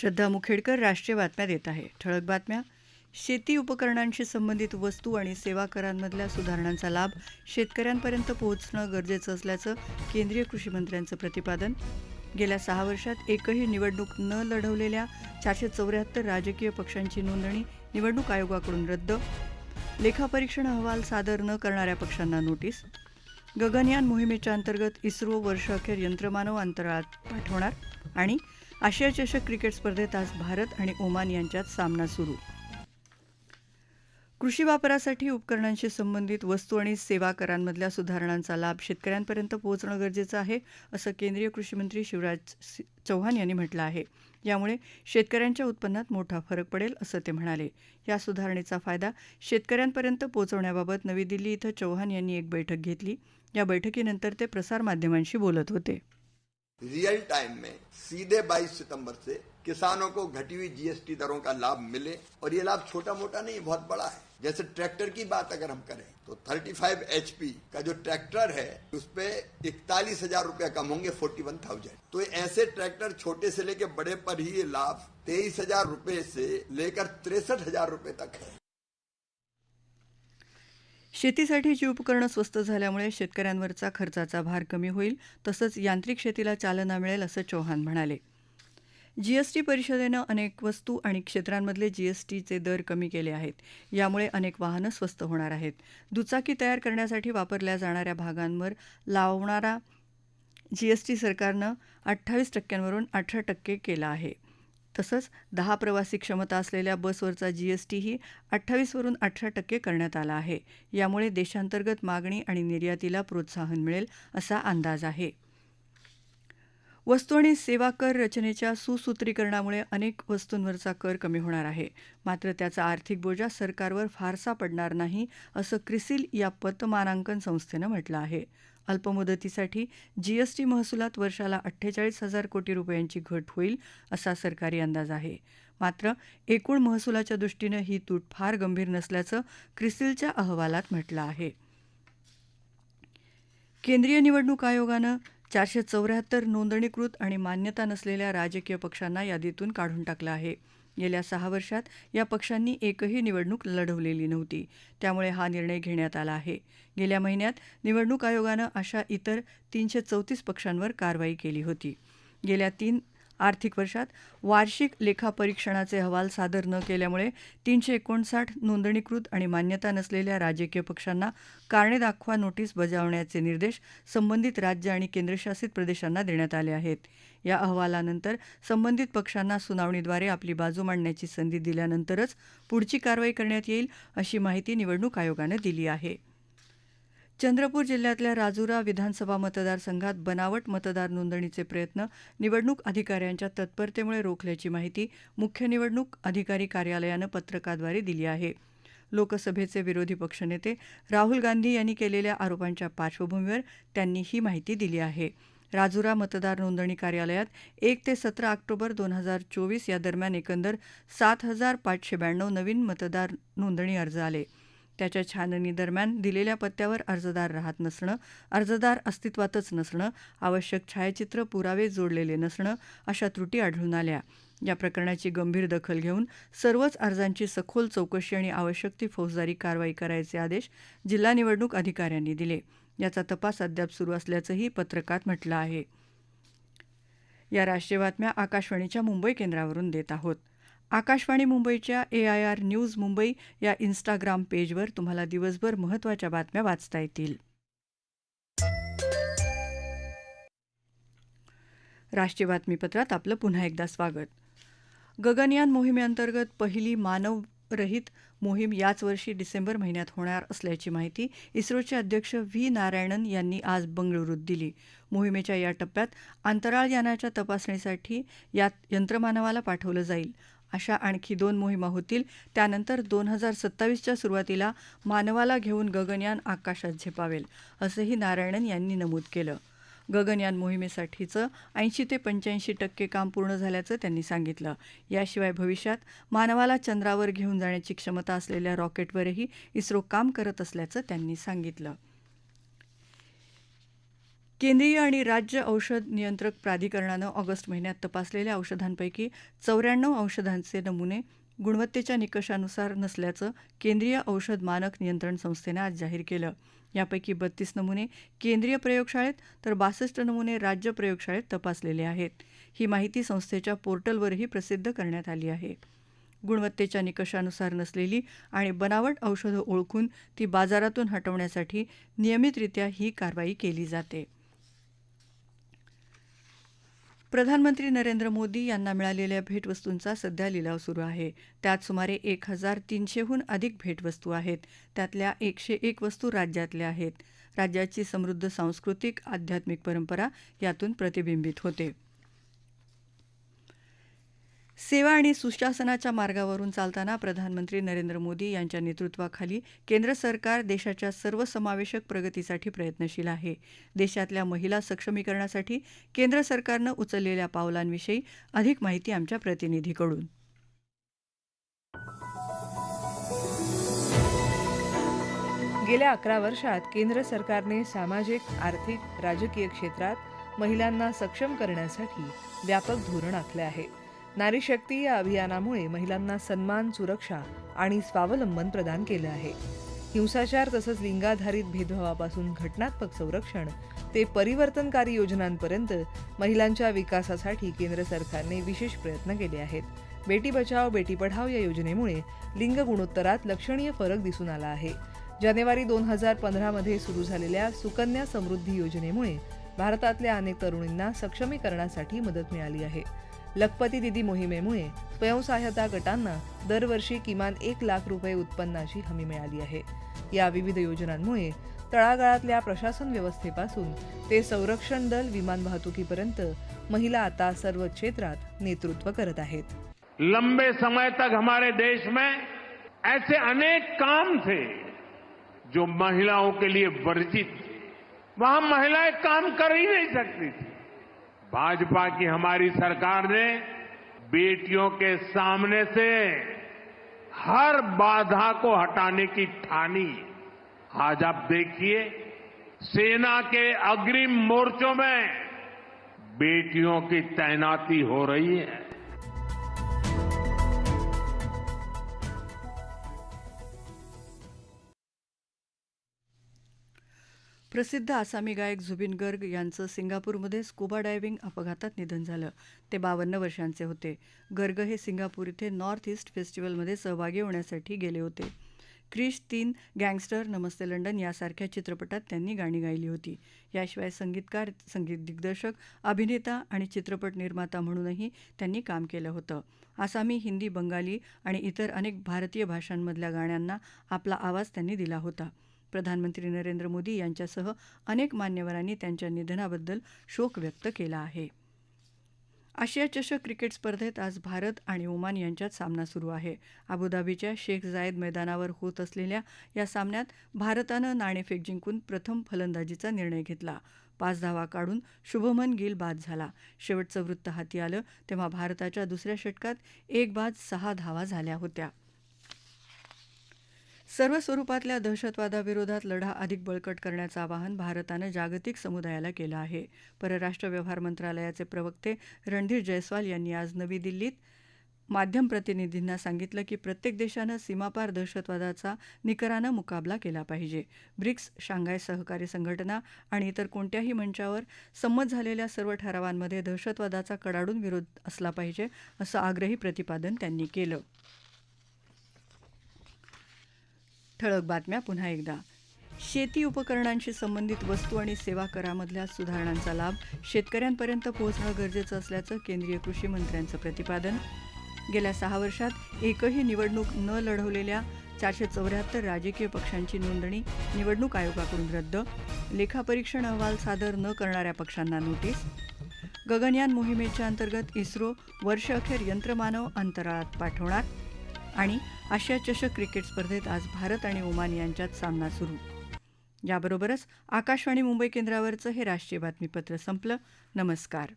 श्रद्धा मुखेडकर राष्ट्रीय बातम्या देत आहे. ठळक बातम्या. शेती उपकरणांशी संबंधित वस्तू आणि सेवा करांमधल्या सुधारणांचा लाभ शेतकऱ्यांपर्यंत पोहोचणं गरजेचं असल्याचं केंद्रीय कृषी मंत्र्यांचं प्रतिपादन. गेल्या सहा वर्षात एकही निवडणूक न लढवलेल्या चारशे चौऱ्याहत्तर राजकीय पक्षांची नोंदणी निवडणूक आयोगाकडून रद्द. लेखापरीक्षण अहवाल सादर न करणाऱ्या पक्षांना नोटीस. गगनयान मोहिमेच्या अंतर्गत इस्रो वर्षअखेर यंत्रमानव अंतराळात पाठवणार आणि आशिया चषक क्रिकेट स्पर्धेत आज भारत आणि ओमान यांच्यात सामना सुरू. कृषी वापरासाठी उपकरणांशी संबंधित वस्तू आणि सेवा करांमधल्या सुधारणांचा लाभ शेतकऱ्यांपर्यंत पोहोचणं गरजेचं आहे असं केंद्रीय कृषी मंत्री शिवराज चौहान यांनी म्हटलं आहे. यामुळे शेतकऱ्यांच्या उत्पन्नात मोठा फरक पडेल असं ते म्हणाले. या सुधारणेचा फायदा शेतकऱ्यांपर्यंत पोहोचवण्याबाबत नवी दिल्ली इथं चौहान यांनी एक बैठक घेतली. या बैठकीनंतर ते प्रसारमाध्यमांशी बोलत होते. रियल टाइम में सीधे 22 सितंबर से किसानों को घटी हुई जीएसटी दरों का लाभ मिले और ये लाभ छोटा मोटा नहीं बहुत बड़ा है। जैसे ट्रैक्टर की बात अगर हम करें तो 35 एचपी का जो ट्रैक्टर है उस पे इकतालीस हज़ार रुपया कम होंगे 41,000 तो ऐसे ट्रैक्टर छोटे से लेके बड़े पर ही ये लाभ तेईस हज़ार रुपये से लेकर तिरसठ हज़ार रुपये तक है। शेतीसाठीची उपकरणं स्वस्त झाल्यामुळे शेतकऱ्यांवरचा खर्चाचा भार कमी होईल तसंच यांत्रिक शेतीला चालना मिळेल असं चौहान म्हणाले. जीएसटी परिषदेनं अनेक वस्तू आणि क्षेत्रांमधले जीएसटीचे दर कमी केले आहेत. यामुळे अनेक वाहनं स्वस्त होणार आहेत. दुचाकी तयार करण्यासाठी वापरल्या जाणाऱ्या भागांवर लावणारा जीएसटी सरकारनं अठ्ठावीस टक्क्यांवरून अठरा टक्के केला आहे. तसंच दहा प्रवासी क्षमता असलेल्या बसवरचा जीएसटीही अठ्ठावीसवरून अठरा टक्के करण्यात आला आहे. यामुळे देशांतर्गत मागणी आणि निर्यातीला प्रोत्साहन मिळेल असा अंदाज आहे. वस्तू आणि सेवा कर रचनेच्या सुसूत्रीकरणामुळे अनेक वस्तूंवरचा कर कमी होणार आहे. मात्र त्याचा आर्थिक बोजा सरकारवर फारसा पडणार नाही असं क्रिसिल या पतमानांकन संस्थेनं म्हटलं आहे. अल्पमुदतीसाठी जीएसटी महसुलात वर्षाला अठ्ठेचाळीस हजार कोटी रुपयांची घट होईल असा सरकारी अंदाज आहे. मात्र एकूण महसुलाच्या दृष्टीनं ही तूट फार गंभीर नसल्याचं क्रिसिलच्या अहवालात म्हटलं आहे. केंद्रीय निवडणूक आयोगानं चारशे चौऱ्याहत्तर नोंदणीकृत आणि मान्यता नसलेल्या राजकीय पक्षांना यादीतून काढून टाकलं आहे. गेल्या सहा वर्षात या पक्षांनी एकही निवडणूक लढवलेली नव्हती. त्यामुळे हा निर्णय घेण्यात आला आहे. गेल्या महिन्यात निवडणूक आयोगानं अशा इतर तीनशे चौतीस पक्षांवर कारवाई केली होती. गेल्या तीन आर्थिक वर्षात वार्षिक लेखापरीक्षणाचे अहवाल सादर न केल्यामुळे तीनशे एकोणसाठ नोंदणीकृत आणि मान्यता नसलेल्या राजकीय पक्षांना कारणे दाखवा नोटीस बजावण्याचे निर्देश संबंधित राज्य आणि केंद्रशासित प्रदेशांना देण्यात आले आहेत. या अहवालानंतर संबंधित पक्षांना सुनावणीद्वारे आपली बाजू मांडण्याची संधी दिल्यानंतरच पुढची कारवाई करण्यात येईल अशी माहिती निवडणूक आयोगानं दिली आहे. चंद्रपूर जिल्ह्यातल्या राजुरा विधानसभा मतदारसंघात बनावट मतदार नोंदणीचे प्रयत्न निवडणूक अधिकाऱ्यांच्या तत्परतेमुळे रोखल्याची माहिती मुख्य निवडणूक अधिकारी कार्यालयानं पत्रकाद्वारे दिली आहे. लोकसभेचे विरोधी पक्षनेते राहुल गांधी यांनी केलेल्या आरोपांच्या पार्श्वभूमीवर त्यांनी ही माहिती दिली आहे. राजुरा मतदार नोंदणी कार्यालयात एक ते सतरा ऑक्टोबर दोन हजार चोवीस या दरम्यान एकंदर सात हजार पाचशे ब्याण्णव नवीन मतदार नोंदणी अर्ज आले. त्याच्या छाननीदरम्यान दिलेल्या पत्त्यावर अर्जदार राहत नसणं अर्जदार अस्तित्वातच नसणं आवश्यक छायाचित्र पुरावे जोडलेले नसणं अशा त्रुटी आढळून आल्या. या प्रकरणाची गंभीर दखल घेऊन सर्वच अर्जांची सखोल चौकशी आणि आवश्यक ती फौजदारी कारवाई करायचे आदेश जिल्हा निवडणूक अधिकाऱ्यांनी दिले. याचा तपास अद्याप सुरू असल्याचंही पत्रकात म्हटलं आहे. या राष्ट्रीय बातम्या आकाशवाणीच्या मुंबई केंद्रावरून देत आहोत. आकाशवाणी मुंबईच्या A I R news Mumbai या इन्स्टाग्राम पेजवर तुम्हाला दिवसभर महत्त्वाच्या बातम्या वाचता येतील. राष्ट्रीय बातमीपत्रात आपलं पुन्हा एकदा स्वागत. गगनयान मोहिमेअंतर्गत पहिली मानवरहित मोहीम याच वर्षी डिसेंबर महिन्यात होणार असल्याची माहिती इस्रोचे अध्यक्ष व्ही नारायणन यांनी आज बंगळुरूत दिली. मोहिमेच्या या टप्प्यात अंतराळ यानाच्या तपासणीसाठी यात यंत्रमानवाला पाठवलं जाईल. अशा आणखी दोन मोहिमा होतील. त्यानंतर दोन हजार सत्तावीसच्या सुरुवातीला मानवाला घेऊन गगनयान आकाशात झेपावेल असंही नारायणन यांनी नमूद केलं. गगनयान मोहिमेसाठीचं ऐंशी ते पंच्याऐंशी टक्के काम पूर्ण झाल्याचं त्यांनी सांगितलं. याशिवाय भविष्यात मानवाला चंद्रावर घेऊन जाण्याची क्षमता असलेल्या रॉकेटवरही इस्रो काम करत असल्याचं त्यांनी सांगितलं. केंद्रीय आणि राज्य औषध नियंत्रक प्राधिकरणानं ऑगस्ट महिन्यात तपासलेल्या औषधांपैकी चौऱ्याण्णव औषधांचे नमुने गुणवत्तेच्या निकषानुसार नसल्याचं केंद्रीय औषध मानक नियंत्रण संस्थेनं आज जाहीर केलं. यापैकी बत्तीस नमुने केंद्रीय प्रयोगशाळेत तर बासष्ट नमुने राज्य प्रयोगशाळेत तपासलेले आहेत. ही माहिती संस्थेच्या पोर्टलवरही प्रसिद्ध करण्यात आली आहे. गुणवत्तेच्या निकषानुसार नसलेली आणि बनावट औषधं ओळखून ती बाजारातून हटवण्यासाठी नियमितरित्या ही कारवाई केली जाते. प्रधानमंत्री नरेंद्र मोदी यांना मिळालेल्या भेटवस्तूंचा सध्या लिलाव सुरू आहे. त्यात सुमारे एक हजार तीनशेहून अधिक भेटवस्तू आहेत. त्यातल्या एकशे एक वस्तू राज्यातल्या आहेत. राज्याची समृद्ध सांस्कृतिक आध्यात्मिक परंपरा यातून प्रतिबिंबित होते. सेवा आणि सुशासनाच्या मार्गावरून चालताना प्रधानमंत्री नरेंद्र मोदी यांच्या नेतृत्वाखाली केंद्र सरकार देशाच्या सर्वसमावेशक प्रगतीसाठी प्रयत्नशील आहे. देशातल्या महिला सक्षमीकरणासाठी केंद्र सरकारनं उचललेल्या पावलांविषयी अधिक माहिती आमच्या प्रतिनिधीकडून. गेल्या अकरा वर्षात केंद्र सरकारने सामाजिक आर्थिक राजकीय क्षेत्रात महिलांना सक्षम करण्यासाठी व्यापक धोरण आखले आहे. नारी शक्ती या अभियानामुळे महिलांना सन्मान सुरक्षा आणि स्वावलंबन प्रदान केलं आहे. हिंसाचार तसंच लिंगाधारित भेदभावापासून घटनात्मक संरक्षण ते परिवर्तनकारी योजनांपर्यंत महिलांच्या विकासासाठी केंद्र सरकारने विशेष प्रयत्न केले आहेत. बेटी बचाव बेटी पढाव या योजनेमुळे लिंग गुणोत्तरात लक्षणीय फरक दिसून आला आहे. जानेवारी दोन हजार पंधरामध्ये सुरू झालेल्या सुकन्या समृद्धी योजनेमुळे भारतातल्या अनेक तरुणींना सक्षमीकरणासाठी मदत मिळाली आहे. लखपती दिदी मोहिमेमुळे स्वयंसहायता गटांना दरवर्षी किमान एक लाख रुपये उत्पन्नाची हमी मिळाली आहे. या विविध योजनांमुळे तळागाळातल्या प्रशासन व्यवस्थेपासून ते संरक्षण दल विमान वाहतुकीपर्यंत महिला आता सर्व क्षेत्रात नेतृत्व करत आहेत. लंबे समय तक हमारे देश में ऐसे अनेक काम थे जो महिलाओं के लिए वर्जित वहां महिलाएं काम कर ही नहीं सकती थी। भाजपा की हमारी सरकार ने बेटियों के सामने से हर बाधा को हटाने की ठानी। आज आप देखिए, सेना के अग्रिम मोर्चों में बेटियों की तैनाती हो रही है। प्रसिद्ध आसामी गायक झुबिन गर्ग यांचं सिंगापूरमध्ये स्कुबा डायव्हिंग अपघातात निधन झालं. ते बावन्न वर्षांचे होते. गर्ग हे सिंगापूर इथे नॉर्थ ईस्ट फेस्टिवलमध्ये सहभागी होण्यासाठी गेले होते. क्रिश तीन गँगस्टर नमस्ते लंडन यासारख्या चित्रपटात त्यांनी गाणी गायली होती. याशिवाय संगीतकार संगीत दिग्दर्शक अभिनेता आणि चित्रपट निर्माता म्हणूनही त्यांनी काम केलं होतं. आसामी हिंदी बंगाली आणि इतर अनेक भारतीय भाषांमधल्या गाण्यांना आपला आवाज त्यांनी दिला होता. प्रधानमंत्री नरेंद्र मोदी यांच्यासह अनेक मान्यवरांनी त्यांच्या निधनाबद्दल शोक व्यक्त केला आहे. आशिया चषक क्रिकेट स्पर्धेत आज भारत आणि ओमान यांच्यात सामना सुरू आहे. अबुधाबीच्या शेख जायद मैदानावर होत असलेल्या या सामन्यात भारतानं नाणेफेक जिंकून प्रथम फलंदाजीचा निर्णय घेतला. पाच धावा काढून शुभमन गिल बाद झाला. शेवटचं वृत्त हाती आलं तेव्हा भारताच्या दुसऱ्या षटकात एक बाद सहा धावा झाल्या होत्या. सर्व स्वरूपातल्या दहशतवादाविरोधात लढा अधिक बळकट करण्याचं आवाहन भारतानं जागतिक समुदायाला केलं आहे. परराष्ट्र व्यवहार मंत्रालयाचे प्रवक्ते रणधीर जयस्वाल यांनी आज नवी दिल्लीत माध्यम प्रतिनिधींना सांगितलं की प्रत्येक देशानं सीमापार दहशतवादाचा निकरानं मुकाबला केला पाहिजे. ब्रिक्स शांघाय सहकार्य संघटना आणि इतर कोणत्याही मंचावर संमत झालेल्या सर्व ठरावांमध्ये दहशतवादाचा कडाडून विरोध असला पाहिजे असं आग्रही प्रतिपादन त्यांनी केलं. ठळक बातम्या पुन्हा एकदा. शेती उपकरणांशी संबंधित वस्तू आणि सेवा करामधल्या सुधारणांचा लाभ शेतकऱ्यांपर्यंत पोहोचणं गरजेचं असल्याचं केंद्रीय कृषी मंत्र्यांचं प्रतिपादन. गेल्या सहा वर्षात एकही निवडणूक न लढवलेल्या चारशे चौऱ्याहत्तर राजकीय पक्षांची नोंदणी निवडणूक आयोगाकडून रद्द. लेखापरीक्षण अहवाल सादर न करणाऱ्या पक्षांना नोटीस. गगनयान मोहिमेच्या अंतर्गत इस्रो वर्षअखेर यंत्रमानव अंतराळात पाठवणार. आणि आशिया चषक क्रिकेट स्पर्धेत आज भारत आणि ओमान यांच्यात सामना सुरू. याबरोबरच आकाशवाणी मुंबई केंद्रावरचं हे राष्ट्रीय बातमीपत्र संपलं. नमस्कार.